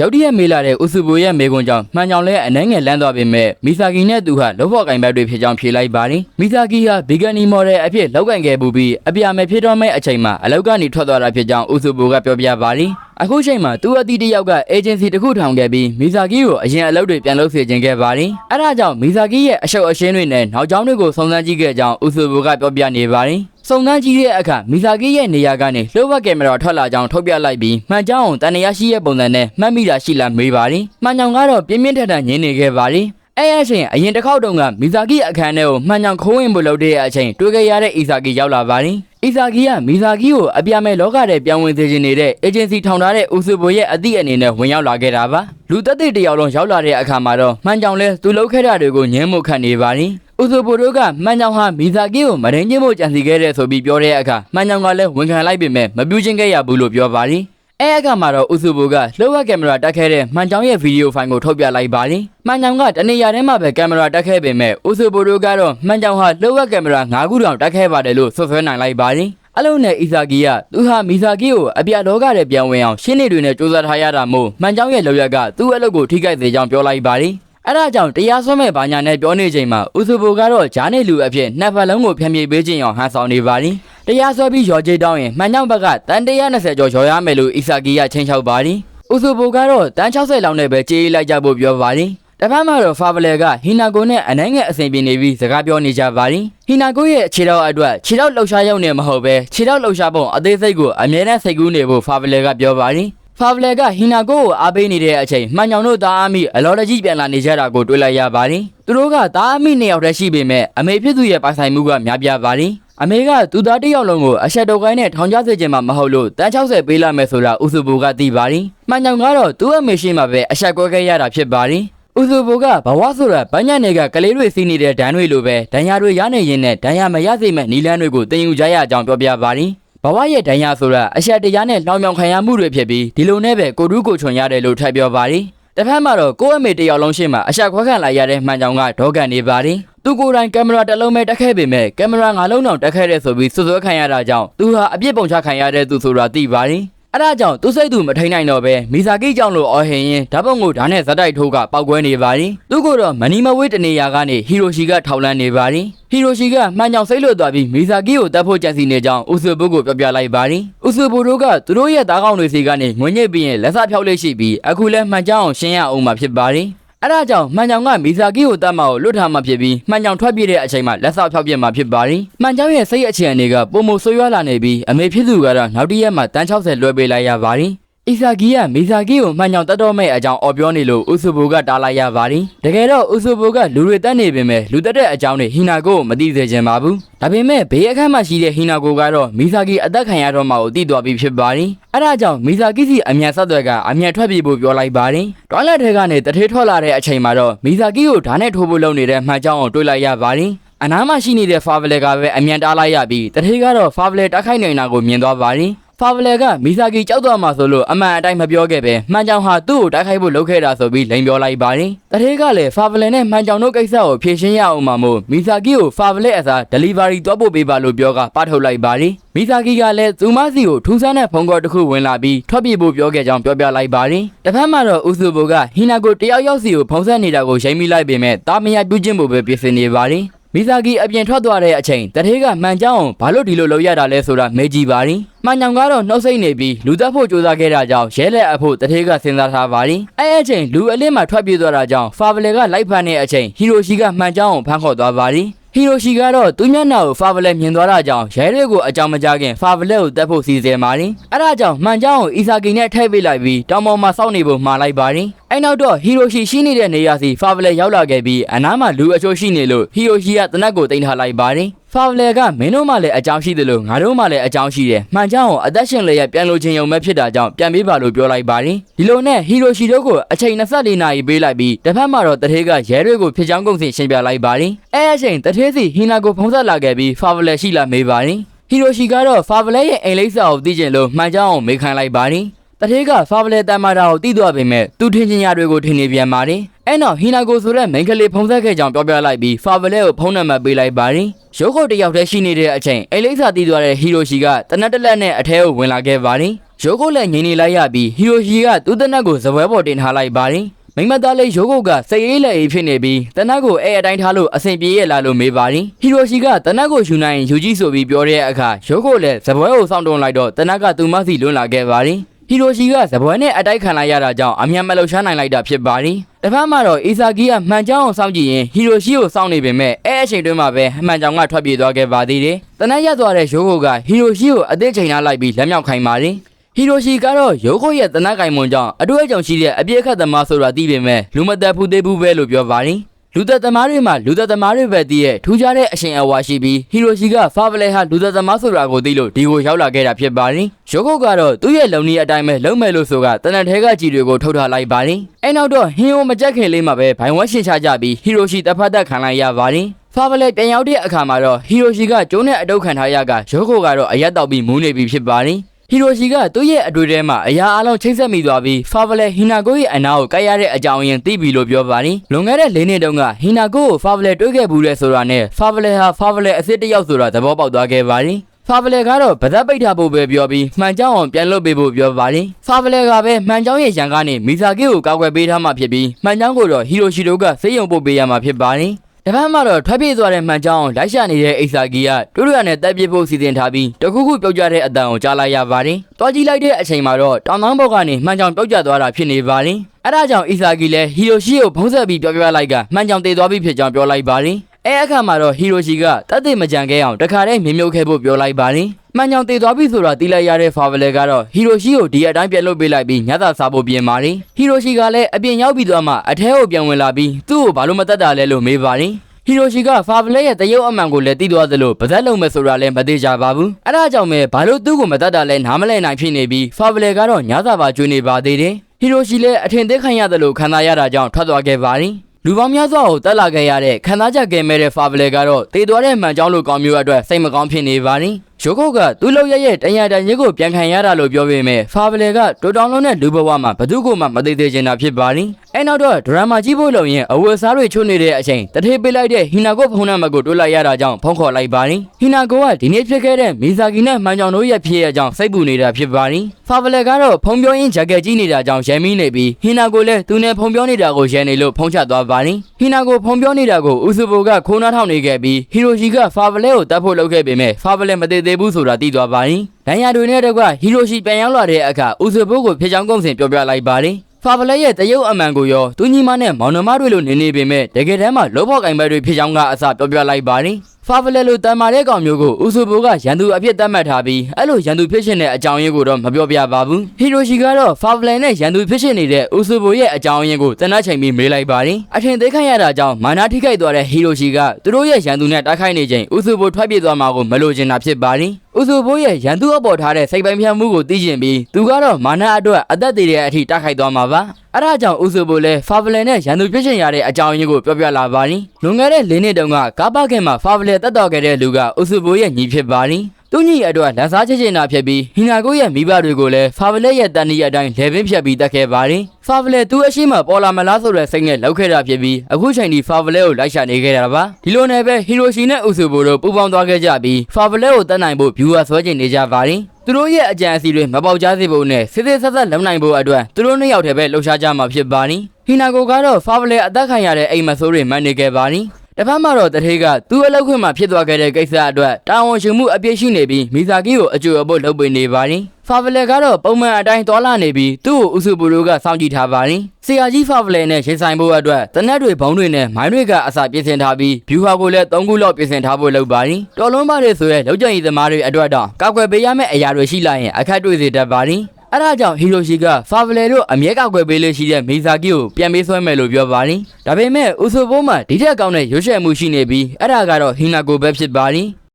ရောက်တရက်မေးလာတဲ့ဥစုဘူရဲ့မေကွန်ကြောင့်မှန်ကြောင်လဲအနှဲငယ်လန်းသွားပေမဲ့မီဆာကီနဲ့သူဟာလောဘော့ကင်ဘက်တွေဖြစ်ကြောင်းဖြေလိုက်ပါတယ်မီဆာကီဟာဘီဂန်နီမော်ဒယ်အဖြစ်လောက်ကင်ခဲ့ပူပြီးအပြာမဲ့ဖြစ်တော့မဲ့အချိန်မှာအလောက်ကနေထွက်သွားတာဖြစ်ကြောင်းဥစုဘူကပြောပြပါတယ်အခုချိန်မှာသူအတီတယောက်ကအေဂျင်စီတစ်ခုထောင်ခဲ့ပြီးမီဇာကီကိုအရင်အလုပ်တွေပြန်လုပ်စေခြင်းခဲ့ပါတယ်။အဲဒါကြောင့်မီဇာကီရဲ့အရှုပ်အရှင်းတွေနဲ့နောက်ကျောင်းတွေကိုစုံစမ်းကြည့်ခဲ့ကြောင်းဥစုဘူကပြောပြနေပါတယ်။စုံစမ်းကြည့်တဲ့အခါမီဇာကီရဲ့နေရာကနေလှုပ်ဝက်ကင်မရာထွက်လာကြောင်းထုတ်ပြလိုက်ပြီးမှန်ကြောင်းတန်ရရှိရဲ့ပုံစံနဲ့မှတ်မိတာရှိလားမေးပါတယ်။မှန်ကြောင်ကတော့ပြင်းပြင်းထန်ထန်ညင်းနေခဲ့ပါတယ်။အဲအချိန်အရင်တစ်ခေါက်တုန်းကမီဇာကီအခန်းထဲကိုမှန်ကြောင်ခိုးဝင်ဖို့လုပ်တဲ့အချိန်တွေ့ခဲ့ရတဲ့အီဇာကီရောက်လာပါတယ်။ အီဇာကီကမီဇာကီကိုအပြာမဲ့လောကထဲပြောင်းဝင်စေခြင်းနေတဲ့အေဂျင်စီထောင်ထားတဲ့ဥစုဘိုရဲ့အသည့်အနေနဲ့ဝင်ရောက်လာခဲ့တာပါ။လူသက်သေတစ်ယောက်လုံးရောက်လာတဲ့အခါမှာတော့မှန်ကြောင်လဲသူလုပ်ခဲ့တာတွေကိုညှင်းမှုခံနေပါတယ်။ဥစုဘိုတို့ကမှန်ကြောင်ဟာမီဇာကီကိုမရင်းချင်းဖို့ကြံစီခဲ့တဲ့ဆိုပြီးပြောတဲ့အခါမှန်ကြောင်ကလည်းဝန်ခံလိုက်ပေမဲ့မပြုချင်းခဲ့ရဘူးလို့ပြောပါတယ်။ အဲအခါမှာတော့ဥစုဘူကလှုပ်ဝက်ကင်မရာတက်ခဲ့တဲ့မှန်ချောင်းရဲ့ဗီဒီယိုဖိုင်ကိုထုတ်ပြလိုက်ပါတယ်။မှန်ချောင်းကတနေရာထဲမှာပဲကင်မရာတက်ခဲ့ပေမဲ့ဥစုဘူတို့ကတော့မှန်ချောင်းဟာလှုပ်ဝက်ကင်မရာ၅ခုတောင်တက်ခဲ့ပါတယ်လို့ဆွဆွဲနိုင်လိုက်ပါတယ်။အလုံးနဲ့အီဇာကီကသူဟာမီဇာကီကိုအပြလောကထဲပြန်ဝင်အောင်ရှင်းနေတွေနဲ့စူးစမ်းထားရတာမို့မှန်ချောင်းရဲ့လောက်ရကသူ့အလုပ်ကိုထိခိုက်စေကြောင်းပြောလိုက်ပါတယ်။အဲ့ဒါကြောင့်တရားစွဲမဲ့ဘာညာနဲ့ပြောနေချိန်မှာဥစုဘူကတော့ဂျားနေလူအဖြစ်နှစ်ဖက်လုံးကိုဖျံပြေးပေးခြင်းအောင်ဟန်ဆောင်နေပါတယ်။ တရားစွဲပြီးရော်ကြေးတောင်းရင်မှန်ကြောင်ဘက်ကတန်120ကျော်ရော်ရမယ်လို့အီဆာကီကချင်းချောက်ပါတယ်။ဥစုဘူကတော့တန်60လောက်နဲ့ပဲကြေးလိုက်ကြဖို့ပြောပါတယ်။တစ်ဖက်မှာတော့ဖာဗလယ်ကဟီနာကိုနဲ့အနှဲငယ်အစဉ်ပြေနေပြီးစကားပြောနေကြပါတယ်။ဟီနာကိုရဲ့ခြေထောက်အတွက်ခြေထောက်လှုပ်ရှားရုံနဲ့မဟုတ်ပဲခြေထောက်လှုပ်ရှားပုံအသေးစိတ်ကိုအမြဲတမ်းစိတ်ကူးနေဖို့ဖာဗလယ်ကပြောပါတယ်။ဖာဗလယ်ကဟီနာကိုကိုအားပေးနေတဲ့အချိန်မှန်ညောင်တို့သားအမိအလော်တကြီးပြန်လာနေကြတာကိုတွေ့လိုက်ရပါတယ်။သူတို့ကသားအမိနှစ်ယောက်တည်းရှိပေမဲ့အမေဖြစ်သူရဲ့ပိုင်ဆိုင်မှုကများပြားပါတယ်။ အမေကသူသားတစ်ယောက်လုံးကိုအဆက်တော်ကိုင်းနဲ့ထောင်ချစေခြင်းမှမဟုတ်လို့တန်း60ပေးလိုက်မယ်ဆိုတာဥစုဘူကသိပါတယ်။မှန်ညောင်ကတော့သူ့အမေရှိမှပဲအဆက်ကွဲခဲ့ရတာဖြစ်ပါတယ်။ဥစုဘူကဘဝဆိုတာဗညနေကကလေးတွေစီးနေတဲ့ဒဏ်တွေလိုပဲဒဏ်ရာတွေရနေရင်နဲ့ဒဏ်ရာမရစေမဲ့နီလန်းတွေကိုတင်ယူကြရအောင်ပြောပြပါတယ်။ဘဝရဲ့ဒဏ်ရာဆိုတာအရှက်တရားနဲ့လောင်မြောင်ခံရမှုတွေဖြစ်ပြီးဒီလိုနဲ့ပဲကိုတူးကိုချွန်ရတယ်လို့ထပ်ပြောပါတယ်။ တစ်ဖက်မှာတော့ကိုယ့်အမေတစ်ယောက်လုံးရှိမှအရှက်ခွဲခံလိုက်ရတဲ့မှန်ကြောင်ကဒေါကန်နေပါတယ်။သူကိုယ်တိုင်ကင်မရာတစ်လုံးပဲတက်ခဲ့ပေမဲ့ကင်မရာငါးလုံးတောင်တက်ခဲ့တဲ့ဆိုပြီးဆွဆွဲခံရတာကြောင့်သူဟာအပြစ်ပုံချခံရတဲ့သူဆိုတာသိပါတယ်။ အဲဒါကြောင့်သူစိတ်သူမထိန်နိုင်တော့ပဲမီဇာကိကြောင့်လို့အော်ဟင်ရင်ဓာတ်ပုံကိုဓာတ်နဲ့ဇက်တိုက်ထိုးကပောက်ကွဲနေပါတယ်။သူကတော့မနီမဝေးတနေရာကနေဟီရိုရှီကထောက်လန်းနေပါတယ်။ဟီရိုရှီကမှန်ကြောင်စိတ်လွတ်သွားပြီးမီဇာကိကိုတတ်ဖို့ကြံစီနေကြောင်းဥစုဘုကိုပြောပြလိုက်ပါတယ်။ဥစုဘုတို့ကသူတို့ရဲ့သားကောင်းတွေစီကနေငွေညစ်ပြီးရင်လက်စဖြောက်လေးရှိပြီးအခုလဲမှန်ကြောင်အောင်ရှင်းရအောင်မှာဖြစ်ပါတယ်။ အဲဒါကြောင့်မှန်ကြောင်ကမီဇာကီကိုတတ်မအောင်လွတ်ထားမှဖြစ်ပြီးမှန်ကြောင်ထွက်ပြေးတဲ့အချိန်မှာလက်ဆောက်ဖြောက်ပြစ်မှဖြစ်ပါတယ်။မှန်ကြောင်ရဲ့စိတ်အခြေအနေကပုံမဆိုးရွားလာနေပြီးအမေဖြစ်သူကတော့နောက်တစ်ရက်မှတန်း60လွှဲပေးလိုက်ရပါတယ်။ အီဆာဂီကမီဇာဂီကိုမှန်ကြောင်တတ်တော့မဲ့အကြောင်းအော်ပြောနေလို့ဥစုဘူကတားလိုက်ရပါတယ်။တကယ်တော့ဥစုဘူကလူတွေတက်နေပေမဲ့လူတက်တဲ့အကြောင်းတွေဟီနာကိုကိုမသိစေချင်ပါဘူး။ဒါပေမဲ့ဘေးအခန်းမှာရှိတဲ့ဟီနာကိုကတော့မီဇာဂီအသက်ခံရတော့မှကိုတည်သွားပြီဖြစ်ပါတယ်။အဲဒါကြောင့်မီဇာဂီစီအမြန်ဆက်သွယ်ကအမြန်ထွက်ပြေးဖို့ပြောလိုက်ပါတယ်။တွိုင်းလက်ထဲကနေတထေးထွက်လာတဲ့အချိန်မှာတော့မီဇာဂီကိုဓာတ်နဲ့ထိုးဖို့လုပ်နေတဲ့မှန်ကြောင်ကိုတွေ့လိုက်ရပါတယ်။အနားမှာရှိနေတဲ့ဖာဗလယ်ကပဲအမြန်တားလိုက်ရပြီးတထေးကတော့ဖာဗလယ်တိုက်ခိုက်နေတာကိုမြင်သွားပါတယ် ဖာဗလယ်ကမီဇာကီကြောက်သွားမှဆိုလို့အမှန်အတိုင်းမပြောခဲ့ပဲမှန်ကြောင်ဟာသူ့ကိုတိုက်ခိုက်ဖို့လုပ်ခဲ့တာဆိုပြီးလိန်ပြောလိုက်ပါတယ်တထေးကလည်းဖာဗလယ်နဲ့မှန်ကြောင်တို့ကိစ္စကိုဖြေရှင်းရအောင်မှမို့မီဇာကီကိုဖာဗလယ်အစား delivery သွားပို့ပေးပါလို့ပြောကပထုတ်လိုက်ပါတယ်မီဇာကီကလည်းသူမစီကိုထူးဆန်းတဲ့ဖုန်းကောတစ်ခုဝင်လာပြီးထွက်ပြေးဖို့ပြောခဲ့ကြောင်းပြောပြလိုက်ပါတယ်တစ်ဖက်မှာတော့ဥစုဘိုကဟီနာကိုတယောက်ယောက်စီကိုဖုံးဆက်နေတာကိုရိမ့်မိလိုက်ပေမဲ့တာမယာပြုတ်ချင်းဖို့ပဲပြင်ဆင်နေပါတယ် မီဇာကီအပြင်ထွက်သွားတဲ့အချိန်တထေးကမှန်ကြောင်းဘာလို့ဒီလိုလုပ်ရတာလဲဆိုတာမေးကြည့်ပါရင်မှန်ကြောင်ကတော့နှုတ်ဆက်နေပြီးလူသက်ဖို့ကြိုးစားခဲ့တာကြောင့်ရဲလက်အဖို့တထေးကစဉ်းစားထားပါရင်အဲအချိန်လူအလင်းမှာထွက်ပြေးသွားတာကြောင့်ဖာဗလယ်ကလိုက်ဖမ်းတဲ့အချိန်ဟီရိုရှီကမှန်ကြောင်းကိုဖမ်းခေါ်သွားပါရင်ဟီရိုရှီကတော့သူ့မျက်နှာကိုဖာဗလက်မြင်သွားတာကြောင့်ရဲတွေကိုအကြောင်းမကြားခင်ဖာဗလက်ကိုတက်ဖို့စီစဉ်ပါရင်အဲဒါကြောင့်မှန်ကြောင်းကိုအီဆာကီနဲ့ထည့်ပေးလိုက်ပြီးတောင်ပေါ်မှာစောင့်နေဖို့မှားလိုက်ပါရင်အဲနောက်တော့ဟီရိုရှီရှိနေတဲ့နေရာစီဖာဗလက်ရောက်လာခဲ့ပြီးအနားမှာလူအချို့ရှိနေလို့ဟီရိုရှီကတနက်ကိုတင်ထားလိုက်ပါရင်ဖာဗလယ်ကမင်းတို့မှလည်းအကြောင်းရှိတယ်လို့ငါတို့မှလည်းအကြောင်းရှိတယ်မှန်ကြောင်းကိုအသက်ရှင်လျက်ပြန်လို့ခြင်းယုံမဲ့ဖြစ်တာကြောင့်ပြန်ပေးပါလို့ပြောလိုက်ပါတယ်ဒီလိုနဲ့ဟီရိုရှီတို့ကိုအချိန်24နာရီပေးလိုက်ပြီးတစ်ဖက်မှာတော့တထေးကရဲတွေကိုဖြစ်ချောင်းကုန်စင်ရှင်းပြလိုက်ပါတယ်အဲအချိန်တထေးစီဟီနာကိုဖုံးဆက်လာခဲ့ပြီးဖာဗလယ်ရှိလာမေးပါတယ်ဟီရိုရှီကတော့ဖာဗလယ်ရဲ့အိမ်လိပ်စာကိုသိကျင်လို့မှန်ကြောင်းကိုမေးခိုင်းလိုက်ပါတယ် တထေးကဖာဗလယ်တမတာကိုတိသွားပေမဲ့သူထင်ချင်ရတွေကိုထင်နေပြန်ပါတယ်အဲ့တော့ဟီနာကိုဆိုတဲ့မိန်းကလေးဖုံးဆက်ခဲ့ကြောင်းပြောပြလိုက်ပြီးဖာဗလယ်ကိုဖုန်းနံပါတ်ပေးလိုက်ပါတယ်ရုပ်ခုတ်တစ်ယောက်တည်းရှိနေတဲ့အချိန်အိမ်လိပ်စာတီးသွားတဲ့ဟီရိုရှီကတနက်တက်လက်နဲ့အထဲကိုဝင်လာခဲ့ပါတယ်ရိုကိုလည်းငြိမ်နေလိုက်ရပြီးဟီရိုရှီကသူ့တနက်ကိုဇပွဲပေါ်တင်ထားလိုက်ပါတယ်မိမသားလေးရိုကိုကစိတ်အေးလက်အေးဖြစ်နေပြီးတနက်ကိုအဲအတိုင်းထားလို့အဆင်ပြေရလားလို့မေးပါတယ်ဟီရိုရှီကတနက်ကိုယူနိုင်ရင်ယူကြည့်ဆိုပြီးပြောတဲ့အခါရိုကိုလည်းဇပွဲကိုစောင့်တုံလိုက်တော့တနက်ကသူမစီလွန်းလာခဲ့ပါတယ် ဟီရိုရှီကဇပွဲနဲ့အတိုက်ခံလိုက်ရတာကြောင့်အမြန်မလှုပ်ရှားနိုင်လိုက်တာဖြစ်ပါတယ်တစ်ဖက်မှာတော့အီဆာဂီကမှန်ကြောင်းအောင်စောင့်ကြည့်ရင်ဟီရိုရှီကိုစောင့်နေပေမဲ့အဲအချိန်တွင်းမှာပဲမှန်ကြောင်းကထွက်ပြေးသွားခဲ့ပါသေးတယ်တနက်ရက်သွားတဲ့ရိုကိုကဟီရိုရှီကိုအသေးချိန်ထားလိုက်ပြီးလက်မြောက်ခိုင်းပါတယ်ဟီရိုရှီကတော့ရိုကိုရဲ့တနက်ကင်မွန်ကြောင့်အတွေ့အကြုံရှိတဲ့အပြည့်အခတ်သမားဆိုတာသိပေမဲ့လူမသက်ဘူးသေးဘူးပဲလို့ပြောပါတယ် လူသက်သမားတွေမှာလူသက်သမားတွေပဲတည်ရဲ့ထူးခြားတဲ့အရှင်အဝါရှိပြီးဟီရိုရှီကဖာဗလဲဟာလူသက်သမားဆိုတာကိုသိလို့ဒီကိုရောက်လာခဲ့တာဖြစ်ပါတယ်ရိုကိုကတော့သူ့ရဲ့လုံနီးအတိုင်းပဲလုံမယ်လို့ဆိုကတနက်ထဲကကြီးတွေကိုထုတ်ထားလိုက်ပါတယ်အဲနောက်တော့ဟင်းအိုမကြက်ခင်လေးမှာပဲဘိုင်ဝက်ရှင်းချကြပြီးဟီရိုရှီတဖတ်သက်ခံလိုက်ရပါတယ်ဖာဗလဲပြန်ရောက်တဲ့အခါမှာတော့ဟီရိုရှီကကျိုးနဲ့အတုတ်ခံထားရကရိုကိုကတော့အရက်တောက်ပြီးမူးနေပြီဖြစ်ပါတယ် ဟီရိုရှီကသူ့ရဲ့အတွေ့အထဲမှာအရာအလုံးချိတ်ဆက်မိသွားပြီးဖာဗလဲဟီနာကိုရဲ့အနာကိုကိုက်ရတဲ့အကြောင်းရင်းသိပြီလို့ပြောပါတယ်။လွန်ခဲ့တဲ့၄နှစ်တုန်းကဟီနာကိုကိုဖာဗလဲတွေ့ခဲ့ဘူးလဲဆိုတာနဲ့ဖာဗလဲဟာဖာဗလဲအစ်စ်တစ်ယောက်ဆိုတာသဘောပေါက်သွားခဲ့ပါတယ်။ဖာဗလဲကတော့ဗသက်ပိတ်ထားဖို့ပဲပြောပြီးမှန်ကြောင်းအောင်ပြန်လုပ်ပေးဖို့ပြောပါတယ်။ဖာဗလဲကပဲမှန်ကြောင်းရဲ့ရန်ကနေမီဇာကီကိုကောက်ွယ်ပေးထားမှဖြစ်ပြီးမှန်ကြောင်းကိုတော့ဟီရိုရှီတို့ကစိတ်ယုံပို့ပေးရမှာဖြစ်ပါတယ်။ တပတ်မှတော့ထွက်ပြေးသွားတဲ့မှန်ကြောင်းလိုက်ရှာနေတဲ့အိဆာဂီကတူရရနဲ့တက်ပြေးဖို့စီစဉ်ထားပြီးတခုခုပြုတ်ကျတဲ့အတန်ကိုကြားလိုက်ရပါတယ်။တွားကြည့်လိုက်တဲ့အချိန်မှာတော့တောင်တောင်ဘောက်ကနေမှန်ကြောင်းပြုတ်ကျသွားတာဖြစ်နေပါတယ်။အဲဒါကြောင့်အိဆာဂီလည်းဟီရိုရှီကိုဖုံးဆက်ပြီးပြောပြလိုက်ကမှန်ကြောင်းတည်သွားပြီဖြစ်ကြောင်းပြောလိုက်ပါတယ်။အဲအခါမှာတော့ဟီရိုရှီကတတ်သိမကြံခဲ့အောင်တခါတည်းမြင်မြုပ်ခဲ့ဖို့ပြောလိုက်ပါတယ်။ မှန်ကြောင်တည်သွားပြီဆိုတာသိလိုက်ရတဲ့ဖာဗလဲကတော့ဟီရိုရှီကိုဒီအတိုင်းပြန်လုပ်ပေးလိုက်ပြီးညသာစားဖို့ပြင်ပါတယ်။ဟီရိုရှီကလည်းအပြင်ရောက်ပြီးသွားမှအထဲကိုပြန်ဝင်လာပြီးသူ့ကိုဘာလို့မတတ်တာလဲလို့မေးပါတယ်။ဟီရိုရှီကဖာဗလက်ရဲ့တရုတ်အမှန်ကိုလည်းသိသွားသလိုပါဇက်လုံးမဲ့ဆိုတာလည်းမသိကြပါဘူးအဲဒါကြောင့်ပဲဘာလို့သူ့ကိုမတတ်တာလဲနားမလည်နိုင်ဖြစ်နေပြီးဖာဗလက်ကတော့ညစာပါကျွေးနေပါသေးတယ်ဟီရိုရှီလည်းအထင်သေးခံရသလိုခံစားရတာကြောင့်ထွက်သွားခဲ့ပါတယ်လူပေါင်းများစွာကိုတက်လာခဲ့ရတဲ့ခံစားချက်ကဲမဲ့တဲ့ဖာဗလက်ကတော့တည်သွားတဲ့မှန်ကြောင်းလိုကောင်းမျိုးအတွက်စိတ်မကောင်းဖြစ်နေပါတယ် ရိုခုတ်ကသူ့လောက်ရရဲ့တန်ရတန်ရစ်ကိုပြန်ခံရတာလို့ပြောပေမဲ့ဖာဗလေကတိုတောင်လုံးနဲ့လူဘဝမှာဘသူ့ကိုမှမသိသေးချင်တာဖြစ်ပါလိ အဲနောက်တော့ဒရမာကြီးဖို့လုံရင်အဝတ်စားတွေချွတ်နေတဲ့အချိန်တထေးပေးလိုက်တဲ့ဟီနာကိုဖုန်းနံပါတ်ကိုတွေးလိုက်ရတာကြောင့်ဖုန်းခေါ်လိုက်ပါလိဟီနာကိုကဒီနေ့ဖြစ်ခဲ့တဲ့မီဇာကီနဲ့မှန်ကြောင်တို့ရဲ့ဖြစ်ရကြောင်းစိတ်ပူနေတာဖြစ်ပါလိဖာဗလေကတော့ဖုန်းပြောရင်းဂျက်ကက်ကြီးနေတာကြောင့်ရမ်းမီးနေပြီးဟီနာကိုလည်းသူနဲ့ဖုန်းပြောနေတာကိုရန်နေလို့ဖုန်းချသွားပါလိဟီနာကိုဖုန်းပြောနေတာကိုဥစုဘိုကခိုးနှားထောင်နေခဲ့ပြီးဟီရိုရှီကဖာဗလေကိုတတ်ဖို့လုပ်ခဲ့ပေမဲ့ဖာဗလေမတည်သေးဘူးဆိုတာသိသွားပါလိဒဏ်ရာတွေနဲ့တကွဟီရိုရှီပြန်ရောက်လာတဲ့အခါဥစုဘိုကိုဖျက်ချောင်းကုန်းစင်ပြောပြလိုက်ပါလိ ဖာဗလက်ရဲ့တရုတ်အမှန်ကိုရောသူညီမနဲ့မောင်နှမတွေလိုနေနေပေမဲ့တကယ်တမ်းမှာလောဘော့ကင်ဘက်တွေဖြစ်ချောင်းကအစပြောပြလိုက်ပါလိဖာဗလက်လိုတန်မာတဲ့ကောင်မျိုးကိုဥစုဘိုကရန်သူအဖြစ်သတ်မှတ်ထားပြီးအဲ့လိုရန်သူဖြစ်ရှင်တဲ့အကြောင်းရင်းကိုတော့မပြောပြပါဘူးဟီရိုရှီကတော့ဖာဗလက်နဲ့ရန်သူဖြစ်ရှင်နေတဲ့ဥစုဘိုရဲ့အကြောင်းရင်းကိုတနတ်ချိန်ပြီးမေးလိုက်ပါလိအထင်သေးခိုင်းရတာကြောင့်မာနာထိခိုက်သွားတဲ့ဟီရိုရှီကသူတို့ရဲ့ရန်သူနဲ့တိုက်ခိုက်နေချိန်ဥစုဘိုထွက်ပြေးသွားမှာကိုမလိုချင်တာဖြစ်ပါလိ ဥစုဘိုးရဲ့ရန်သူအပေါ်ထားတဲ့စိတ်ပိုင်းဖြတ်မှုကိုသိကျင်ပြီးသူကတော့မာနအတွက်အသက်သေးတဲ့အထိတိုက်ခိုက်သွားမှာပါအဲဒါကြောင့်ဥစုဘိုးလည်းဖာဗလန်နဲ့ရန်သူပြည့်ချင်ရတဲ့အကြောင်းရင်းကိုပြောပြလာပါလိလွန်ခဲ့တဲ့၄နှစ်တုန်းကကားပါခင်မှာဖာဗလန်တက်တော်ခဲ့တဲ့လူကဥစုဘိုးရဲ့ညီဖြစ်ပါလိ သူညီအတွက်လက်စားချစ်ချင်တာဖြစ်ပြီးဟီနာကိုရဲ့မိဘတွေကိုလည်းဖာဗလက်ရဲ့တန်နီအတိုင်းလေပင်းဖြတ်ပြီးတက်ခဲ့ပါတယ်။ဖာဗလက်သူ့အရှိမပေါ်လာမလားဆိုတဲ့စိတ်နဲ့လောက်ခဲ့တာဖြစ်ပြီးအခုချိန်ထိဖာဗလက်ကိုလိုက်ရှာနေခဲ့တာပါ။ဒီလိုနဲ့ပဲဟီရိုရှီနဲ့ဥဆူဘိုတို့ပူးပေါင်းသွားခဲ့ကြပြီးဖာဗလက်ကိုတတ်နိုင်ဖို့ viewer ဆွဲချင်နေကြပါတယ်။သူတို့ရဲ့အကြံအစီတွေမပေါက်ကြားစေဖို့နဲ့စစ်စစ်ဆက်ဆက်လုံနိုင်ဖို့အတွက်သူတို့နှစ်ယောက်တည်းပဲလှုပ်ရှားကြမှာဖြစ်ပါတယ်။ဟီနာကိုကတော့ဖာဗလက်အသက်ခံရတဲ့အိမ်မဆိုးတွေမှန်နေခဲ့ပါတယ်။ တစ်ဖက်မှာတော့တထေးကသူ့အလောက်ခွင့်မှာဖြစ်သွားခဲ့တဲ့ကိစ္စအတွက်တာဝန်ရှိမှုအပြည့်ရှိနေပြီးမီဇာကီကိုအကျိုးအဖို့လုပ်ပေးနေပါတယ်။ဖာဗလဲကတော့ပုံမှန်အတိုင်းသွားလာနေပြီးသူ့ကိုဥစုဘူရိုကစောင့်ကြည့်ထားပါတယ်။ဆီယာကြီးဖာဗလဲနဲ့ရင်ဆိုင်ဖို့အတွက်တနက်တွေဘုံတွေနဲ့မိုင်းတွေကအစာပြင်ဆင်ထားပြီးဗျူဟာကိုလည်း၃ခုလောက်ပြင်ဆင်ထားဖို့လုပ်ပါတယ်။တော်လုံးပါတယ်ဆိုရဲလောက်ကျန်ရီသမားတွေအတွက်တော့ကောက်ွယ်ပေးရမယ့်အရာတွေရှိလာရင်အခက်တွေ့စေတတ်ပါတယ်။ အဲဒါကြောင့်ဟီရိုရှီကဖာဗလဲတို့အမြဲကောက်ွယ်ပေးလို့ရှိတဲ့မီဇာကီကိုပြန်ပေးဆွဲမယ်လို့ပြောပါတယ်။ဒါပေမဲ့ဥဆိုဘိုးမှာဒီထက်ကောင်းတဲ့ရွှေ့ရှယ်မှုရှိနေပြီးအဲ့ဒါကတော့ဟီနာကိုပဲဖြစ်ပါတယ်။